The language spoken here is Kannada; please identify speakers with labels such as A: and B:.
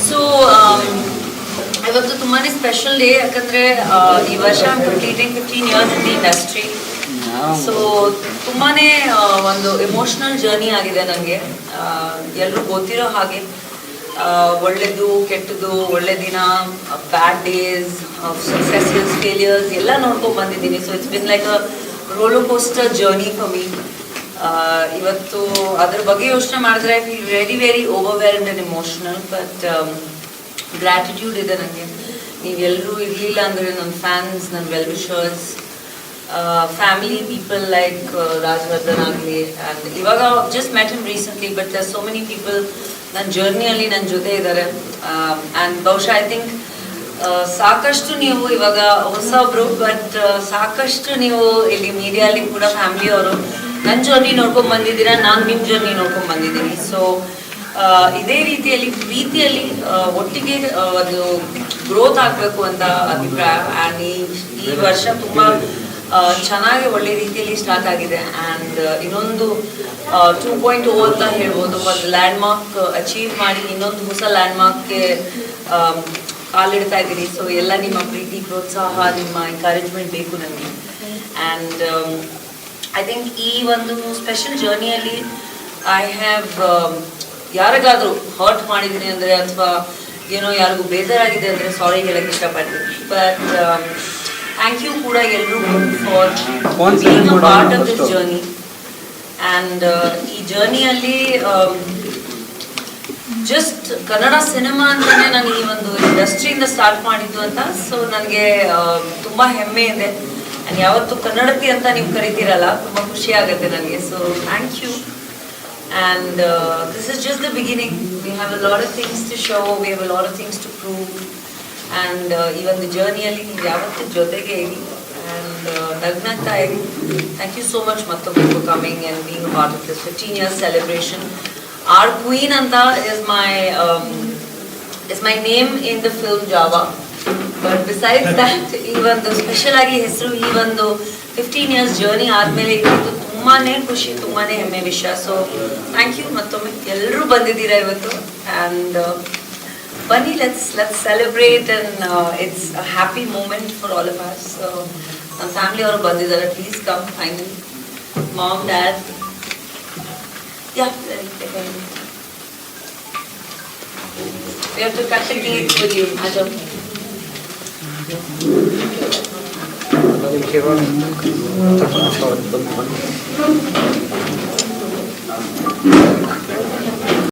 A: ಸೊ ಇವತ್ತು ತುಂಬಾನೇ ಸ್ಪೆಷಲ್ ಡೇ ಯಾಕಂದ್ರೆ ಈ ವರ್ಷ completing fifteen years in the industry so ತುಂಬಾನೇ ಆ, ಒಂದು ಎಮೋಷನಲ್ ಜರ್ನಿ ಆಗಿದೆ ನನಗೆ ಎಲ್ಲರೂ ಗೊತ್ತಿರೋ ಹಾಗೆ ಒಳ್ಳೆದು ಕೆಟ್ಟದು ಒಳ್ಳೆ ದಿನ ಬ್ಯಾಡ್ ಡೇಸ್ ಸಕ್ಸೆಸಸ್ ಫೇಲಿಯರ್ಸ್ ಎಲ್ಲ ನೋಡ್ಕೊಂಡು ಬಂದಿದ್ದೀನಿ. So it's been like a roller coaster journey for me ಇವತ್ತು ಅದ್ರ ಬಗ್ಗೆ ಯೋಚನೆ ಮಾಡಿದ್ರೆ I feel very very overwhelmed and emotional but gratitude ಇದೆ ನನಗೆ ನೀವೆಲ್ಲರೂ ಇರಲಿಲ್ಲ ಅಂದರೆ ನನ್ನ ಫ್ಯಾನ್ಸ್ ನನ್ನ well wishers family people like Rajavardhan ಆಗಲಿ ಆ್ಯಂಡ್ ಇವಾಗ just met him recently but so many people ನನ್ನ ಜರ್ನಿಯಲ್ಲಿ ನನ್ನ ಜೊತೆ ಇದ್ದಾರೆ ಆ್ಯಂಡ್ ಬಹುಶಃ ಐ ಥಿಂಕ್ ಸಾಕಷ್ಟು ನೀವು ಇವಾಗ ಹೊಸಬ್ರು ಬಟ್ ಸಾಕಷ್ಟು ನೀವು ಇಲ್ಲಿ ಮೀಡಿಯಲ್ಲಿ ಕೂಡ ಫ್ಯಾಮಿಲಿಯವರು ನನ್ನ ಜರ್ನಿ ನೋಡ್ಕೊಂಡ್ ಬಂದಿದ್ದೀರಾ, ನಾನು ನಿಮ್ಮ ಜರ್ನಿ ನೋಡ್ಕೊಂಡ್ ಬಂದಿದ್ದೀನಿ. ಸೊ ಇದೇ ರೀತಿಯಲ್ಲಿ, ಪ್ರೀತಿಯಲ್ಲಿ ಒಟ್ಟಿಗೆ ಅದು ಗ್ರೋತ್ ಆಗಬೇಕು ಅಂತ ಅಭಿಪ್ರಾಯ. ಆ್ಯಂಡ್ ಈ ವರ್ಷ ತುಂಬ ಚೆನ್ನಾಗಿ ಒಳ್ಳೆ ರೀತಿಯಲ್ಲಿ ಸ್ಟಾರ್ಟ್ ಆಗಿದೆ. ಆ್ಯಂಡ್ ಇನ್ನೊಂದು ಟೂ ಪಾಯಿಂಟ್ ಓ ಅಂತ ಹೇಳ್ಬೋದು. ಒಂದು ಲ್ಯಾಂಡ್ ಮಾರ್ಕ್ ಅಚೀವ್ ಮಾಡಿ ಇನ್ನೊಂದು ಹೊಸ ಲ್ಯಾಂಡ್ ಮಾರ್ಕ್ಗೆ ಕಾಲಿಡ್ತಾ ಇದ್ದೀರಿ ಸೊ ಎಲ್ಲ ನಿಮ್ಮ ಪ್ರೀತಿ ಪ್ರೋತ್ಸಾಹ ನಿಮ್ಮ ಎಂಕರೇಜ್ಮೆಂಟ್ ಬೇಕು ನನಗೆ. ಆ್ಯಂಡ್ ಐ ಥಿಂಕ್ ಈ ಒಂದು ಸ್ಪೆಷಲ್ ಜರ್ನಿಯಲ್ಲಿ ಐ ಹ್ಯಾವ್ ಯಾರಿಗಾದರೂ ಹರ್ಟ್ ಮಾಡಿದ್ದೀನಿ ಅಂದರೆ ಅಥವಾ ಏನೋ ಯಾರಿಗೂ ಬೇಜಾರಾಗಿದೆ ಅಂದರೆ ಸಾರಿ ಹೇಳಕ್ಕೆ ಇಷ್ಟಪಡ್ತೀನಿ. ಬಟ್ ಥ್ಯಾಂಕ್ ಯು ಕೂಡ ಎಲ್ಲರೂ for
B: a
A: part of this journey and ಈ ಜರ್ನಿಯಲ್ಲಿ ಜಸ್ಟ್ ಕನ್ನಡ ಸಿನಿಮಾ ಅಂತಲೇ ನಾನು ಈ ಒಂದು ಇಂಡಸ್ಟ್ರಿಯಿಂದ ಸ್ಟಾರ್ಟ್ ಮಾಡಿದ್ದು ಅಂತ. ಸೊ ನನಗೆ ತುಂಬ ಹೆಮ್ಮೆ ಇದೆ. ಆ್ಯಂಡ್ ಯಾವತ್ತು ಕನ್ನಡತಿ ಅಂತ ನೀವು ಕರಿತೀರಲ್ಲ, ತುಂಬ ಖುಷಿ ಆಗುತ್ತೆ ನನಗೆ so thank you and this is just the beginning we have a lot of things to show we have a lot of things to prove and ಈ ಒಂದು ಜರ್ನಿಯಲ್ಲಿ ನೀವು ಯಾವತ್ತೂ ಜೊತೆಗೆ ಇರಿ. ಆ್ಯಂಡ್ ನಗ್ನಗ್ತಾ ಇರಿ. ಥ್ಯಾಂಕ್ ಯು ಸೋ ಮಚ್ ಮತ್ತೊಮ್ಮೆ for coming and being part of this fifteen years celebration R queen ಅಂತ is my is my name in the film Java but besides that ಈ ಒಂದು ಸ್ಪೆಷಲ್ ಆಗಿ ಹೆಸರು ಈ ಒಂದು ಫಿಫ್ಟೀನ್ ಇಯರ್ಸ್ ಜರ್ನಿ ಆದಮೇಲೆ ಇದು ತುಂಬಾನೇ ಖುಷಿ ತುಂಬಾನೇ ಹೆಮ್ಮೆ ವಿಷಯ ಸೊ ಥ್ಯಾಂಕ್ ಯು ಮತ್ತೊಮ್ಮೆ ಎಲ್ಲರೂ ಬಂದಿದ್ದೀರಾ ಇವತ್ತು ಆ್ಯಂಡ್ ಬನ್ನಿ let's let's celebrate and it's a happy moment for all of us ನಮ್ಮ ಫ್ಯಾಮಿಲಿ ಅವರು ಬಂದಿದ್ದಾರೆ please come finally mom dad yeah We have to are the it with you, Adam.
B: Thank you.